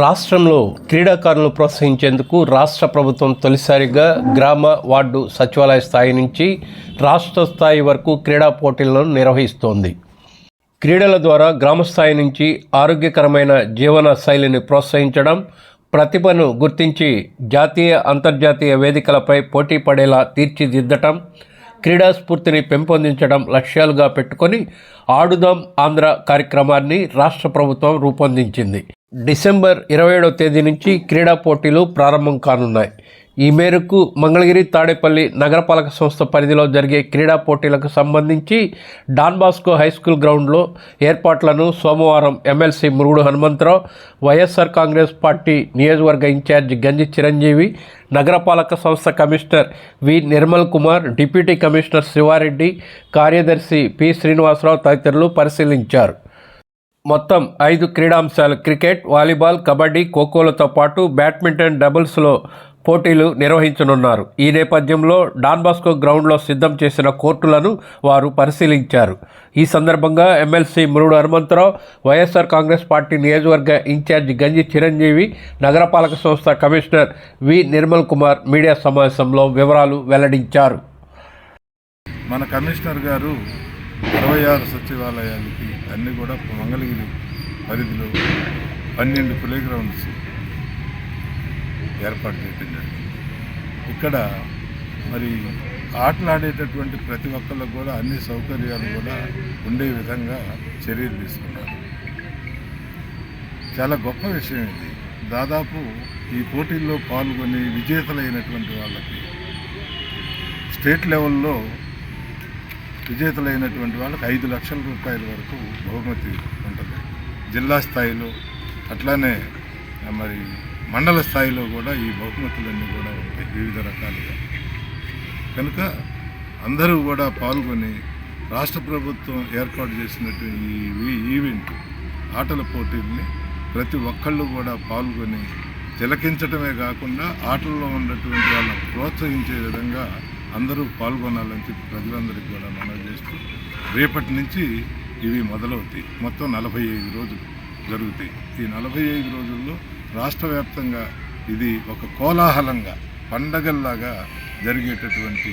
రాష్ట్రంలో క్రీడాకారులను ప్రోత్సహించేందుకు రాష్ట్ర ప్రభుత్వం తొలిసారిగా గ్రామ వార్డు సచివాలయ స్థాయి నుంచి రాష్ట్ర స్థాయి వరకు క్రీడా పోటీలను నిర్వహిస్తోంది. క్రీడల ద్వారా గ్రామస్థాయి నుంచి ఆరోగ్యకరమైన జీవన శైలిని ప్రోత్సహించడం ప్రతిభను గుర్తించి జాతీయ అంతర్జాతీయ వేదికలపై పోటీ పడేలా తీర్చిదిద్దటం క్రీడా స్ఫూర్తిని పెంపొందించడం లక్ష్యాలుగా పెట్టుకొని ఆడుదాం ఆంధ్ర కార్యక్రమాన్ని రాష్ట్ర ప్రభుత్వం రూపొందించింది. డిసెంబర్ ఇరవై ఏడవ తేదీ నుంచి క్రీడా పోటీలు ప్రారంభం కానున్నాయి. ఈ మేరకు మంగళగిరి తాడేపల్లి నగరపాలక సంస్థ పరిధిలో జరిగే క్రీడా పోటీలకు సంబంధించి డాన్ బాస్కో హై స్కూల్ గ్రౌండ్లో ఏర్పాట్లను సోమవారం MLC Murugudu Hanumantharao YSR Congress party నియోజకవర్గ ఇన్ఛార్జ్ గంజి చిరంజీవి నగరపాలక సంస్థ commissioner V Nirmal Kumar deputy commissioner Sivareddy కార్యదర్శి పి శ్రీనివాసరావు తదితరులు పరిశీలించారు. మొత్తం ఐదు క్రీడాంశాలు క్రికెట్ వాలీబాల్ కబడ్డీ ఖోఖోలతో పాటు బ్యాడ్మింటన్ డబుల్స్లో పోటీలు నిర్వహించనున్నారు. ఈ నేపథ్యంలో డాన్ బాస్కో గ్రౌండ్లో సిద్ధం చేసిన కోర్టులను వారు పరిశీలించారు. ఈ సందర్భంగా MLC Murudu Hanumantharao YSR Congress party నియోజకవర్గ ఇన్ఛార్జి గంజి చిరంజీవి నగరపాలక సంస్థ commissioner V Nirmal Kumar media సమావేశంలో వివరాలు వెల్లడించారు. మన కమిషనర్ గారు అరవై ఆరు సచివాలయాలకి అన్నీ కూడా మంగళగిరి పరిధిలో పన్నెండు ప్లే గ్రౌండ్స్ ఏర్పాటు చేయడం జరిగింది. ఇక్కడ మరి ఆటలు ఆడేటటువంటి ప్రతి ఒక్కళ్ళకు కూడా అన్ని సౌకర్యాలు కూడా ఉండే విధంగా చర్యలు తీసుకున్నారు. చాలా గొప్ప విషయం ఇది. దాదాపు ఈ పోటీల్లో పాల్గొని విజేతలైనటువంటి వాళ్ళకి స్టేట్ లెవెల్లో విజేతలైనటువంటి వాళ్ళకి ఐదు లక్షల రూపాయల వరకు బహుమతి ఉంటుంది. జిల్లా స్థాయిలో అట్లానే మరి మండల స్థాయిలో కూడా ఈ బహుమతులన్నీ కూడా ఉంటాయి వివిధ రకాలుగా. కనుక అందరూ కూడా పాల్గొని రాష్ట్ర ప్రభుత్వం ఏర్పాటు చేసినట్టు ఈ ఈ ఈవెంట్ ఆటల పోటీల్ని ప్రతి ఒక్కళ్ళు కూడా పాల్గొని తిలకించడమే కాకుండా ఆటల్లో ఉన్నటువంటి వాళ్ళని ప్రోత్సహించే విధంగా అందరూ పాల్గొనాలని చెప్పి ప్రజలందరికీ కూడా మనవి చేస్తూ రేపటి నుంచి ఇవి మొదలవుతాయి. మొత్తం నలభై ఐదు రోజులు జరుగుతాయి. ఈ నలభై ఐదు రోజుల్లో రాష్ట్ర వ్యాప్తంగా ఇది ఒక కోలాహలంగా పండగల్లాగా జరిగేటటువంటి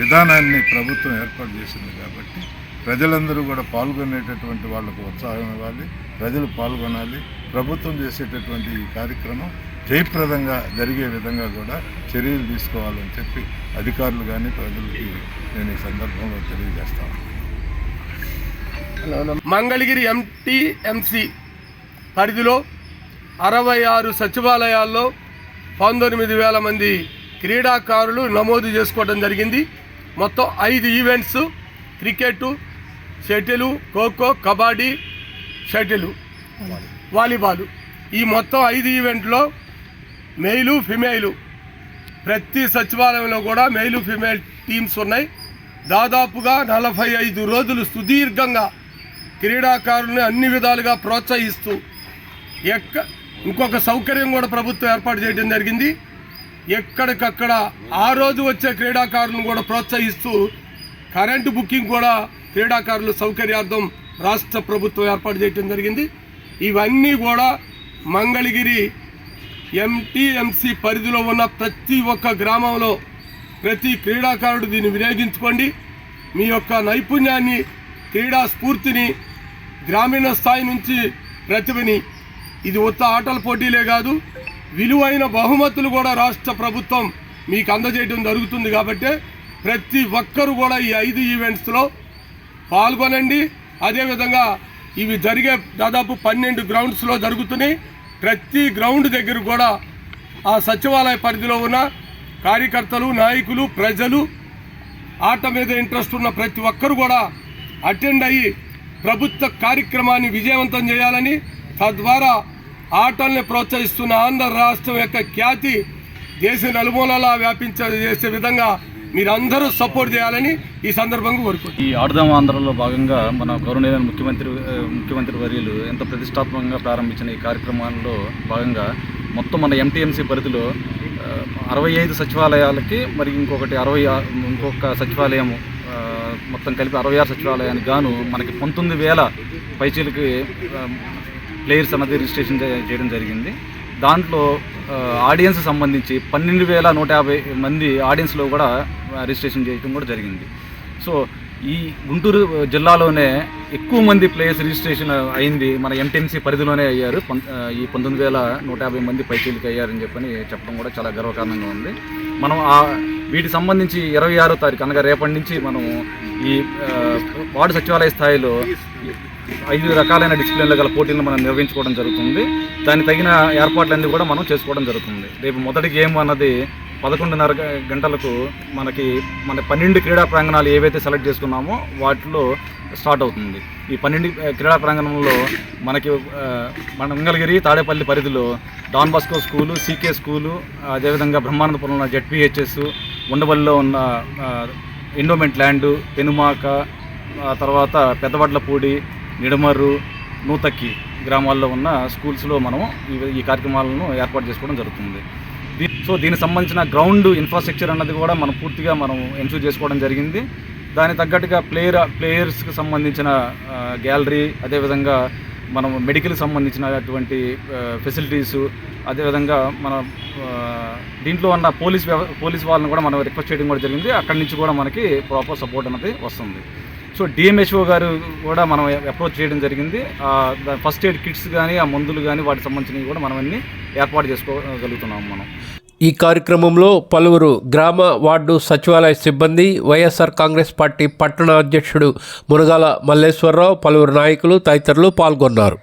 విధానాన్ని ప్రభుత్వం ఏర్పాటు చేసింది కాబట్టి ప్రజలందరూ కూడా పాల్గొనేటటువంటి వాళ్ళకు ఉత్సాహం ఇవ్వాలి ప్రజలు పాల్గొనాలి. ప్రభుత్వం చేసేటటువంటి ఈ కార్యక్రమం జయప్రదంగా జరిగే విధంగా కూడా చర్యలు తీసుకోవాలని చెప్పి అధికారులు కానీ ప్రజలకి నేను ఈ సందర్భంలో తెలియజేస్తాను. మంగళగిరి ఎంటీఎంసీ పరిధిలో అరవై ఆరు సచివాలయాల్లో పంతొమ్మిది వేల మంది క్రీడాకారులు నమోదు చేసుకోవడం జరిగింది. మొత్తం ఐదు events cricket shuttle khokho kabaddi shuttle volleyball. ఈ మొత్తం ఐదు ఈవెంట్లో మెయిలు ఫిమేలు ప్రతి సచివాలయంలో కూడా మెయిలు ఫిమేల్ టీమ్స్ ఉన్నాయి. దాదాపుగా నలభై ఐదు రోజులు సుదీర్ఘంగా క్రీడాకారుల్ని అన్ని విధాలుగా ప్రోత్సహిస్తూ ఎక్క ఇంకొక సౌకర్యం కూడా ప్రభుత్వం ఏర్పాటు చేయడం జరిగింది. ఎక్కడికక్కడ ఆ రోజు వచ్చే క్రీడాకారులను కూడా ప్రోత్సహిస్తూ కరెంటు బుకింగ్ కూడా క్రీడాకారుల సౌకర్యార్థం రాష్ట్ర ప్రభుత్వం ఏర్పాటు చేయడం జరిగింది. ఇవన్నీ కూడా మంగళగిరి ఎంటీఎంసీ పరిధిలో ఉన్న ప్రతి ఒక్క గ్రామంలో ప్రతి క్రీడాకారుడు దీన్ని వినియోగించుకోండి. మీ యొక్క నైపుణ్యాన్ని క్రీడా స్ఫూర్తిని గ్రామీణ స్థాయి నుంచి ప్రతిభని ఇది ఉత్త ఆటల పోటీలే కాదు విలువైన బహుమతులు కూడా రాష్ట్ర ప్రభుత్వం మీకు అందజేయడం జరుగుతుంది కాబట్టి ప్రతి ఒక్కరు కూడా ఈ ఐదు ఈవెంట్స్లో పాల్గొనండి. అదేవిధంగా ఇవి జరిగే దాదాపు పన్నెండు గ్రౌండ్స్లో జరుగుతున్నాయి. ప్రతి గ్రౌండ్ దగ్గర కూడా ఆ సచివాలయ పరిధిలో ఉన్న కార్యకర్తలు నాయకులు ప్రజలు ఆట మీద ఇంట్రెస్ట్ ఉన్న ప్రతి ఒక్కరు కూడా అటెండ్ అయ్యి ప్రభుత్వ కార్యక్రమాన్ని విజయవంతం చేయాలని తద్వారా ఆటల్ని ప్రోత్సహిస్తున్న ఆంధ్ర రాష్ట్రం యొక్క ఖ్యాతి దేశ నలుమూలలా వ్యాపించ చేసే విధంగా మీరందరూ సపోర్ట్ చేయాలని ఈ సందర్భంగా కోరుకుంటున్నాను. ఈ ఆడుదాం ఆంధ్రలో భాగంగా మన గౌరవనీయ ముఖ్యమంత్రి ముఖ్యమంత్రి వర్యులు ఎంత ప్రతిష్టాత్మకంగా ప్రారంభించిన ఈ కార్యక్రమాల్లో భాగంగా మొత్తం మన ఎంటీఎంసీ పరిధిలో అరవై ఐదు సచివాలయాలకి మరి ఇంకొకటి అరవై ఇంకొక సచివాలయం మొత్తం కలిపి అరవై ఆరు సచివాలయానికి గాను మనకి పంతొమ్మిది వేల పైచీలకి ప్లేయర్స్ అనేది రిజిస్ట్రేషన్ చేయడం జరిగింది. దాంట్లో ఆడియన్స్ సంబంధించి పన్నెండు వేల నూట యాభై మంది ఆడియన్స్లో కూడా రిజిస్ట్రేషన్ చేయడం కూడా జరిగింది. సో ఈ గుంటూరు జిల్లాలోనే ఎక్కువ మంది ప్లేయర్స్ రిజిస్ట్రేషన్ అయింది. మన ఎంటీఎంసీ పరిధిలోనే అయ్యారు. ఈ పంతొమ్మిది వేల నూట యాభై మంది పైచీలకి అయ్యారని చెప్పని చెప్పడం కూడా చాలా గర్వకారణంగా ఉంది. మనం ఆ వీటికి సంబంధించి ఇరవై ఆరో తారీఖు అనగా రేపటి నుంచి మనం ఈ వార్డు సచివాలయ స్థాయిలో ఐదు రకాలైన డిసిప్లిన్ల గల పోటీలను మనం నిర్వహించుకోవడం జరుగుతుంది. దానికి తగిన ఏర్పాట్లన్నీ కూడా మనం చేసుకోవడం జరుగుతుంది. రేపు మొదటి గేమ్ అన్నది పదకొండున్నర గంటలకు మనకి మన పన్నెండు క్రీడా ప్రాంగణాలు ఏవైతే సెలెక్ట్ చేసుకున్నామో వాటిలో స్టార్ట్ అవుతుంది. ఈ పన్నెండు క్రీడా ప్రాంగణంలో మనకి మన మంగళగిరి తాడేపల్లి పరిధిలో Don Bosco school CK school అదేవిధంగా బ్రహ్మానందపురం ఉన్న జెడ్పిహెచ్ఎస్ ఉండవల్లిలో ఉన్న ఎండోమెంట్ ల్యాండ్ పెనుమాక తర్వాత పెద్దవడ్లపూడి నిడమర్రు నూతక్కి గ్రామాల్లో ఉన్న స్కూల్స్లో మనం ఈ- ఈ కార్యక్రమాలను ఏర్పాటు చేసుకోవడం జరుగుతుంది. సో దీనికి సంబంధించిన గ్రౌండ్ ఇన్ఫ్రాస్ట్రక్చర్ అన్నది కూడా మనం పూర్తిగా మనం ఎన్షూర్ చేసుకోవడం జరిగింది. దానికి తగ్గట్టుగా ప్లేయర్ ప్లేయర్స్కి సంబంధించిన గ్యాలరీ అదేవిధంగా మనం మెడికల్కి సంబంధించినటువంటి ఫెసిలిటీసు అదేవిధంగా మన దీంట్లో ఉన్న పోలీస్ పోలీస్ వాళ్ళని కూడా మనం రిక్వెస్ట్ చేయడం కూడా జరిగింది. అక్కడి నుంచి కూడా మనకి ప్రాపర్ సపోర్ట్ అనేది వస్తుంది. సో డిఎంహెచ్ఓ గారు కూడా మనం అప్రోచ్ చేయడం జరిగింది. ఫస్ట్ ఎయిడ్ కిట్స్ కానీ ఆ మందులు కానీ వాటికి సంబంధించినవి కూడా మనం అన్ని ఏర్పాటు చేసుకోగలుగుతున్నాం మనం. ఈ కార్యక్రమంలో పలువురు గ్రామ వార్డు సచివాలయ సిబ్బంది వైఎస్ఆర్ కాంగ్రెస్ పార్టీ పట్టణ అధ్యక్షుడు మునగాల మల్లేశ్వరరావు పలువురు నాయకులు తదితరులు పాల్గొన్నారు.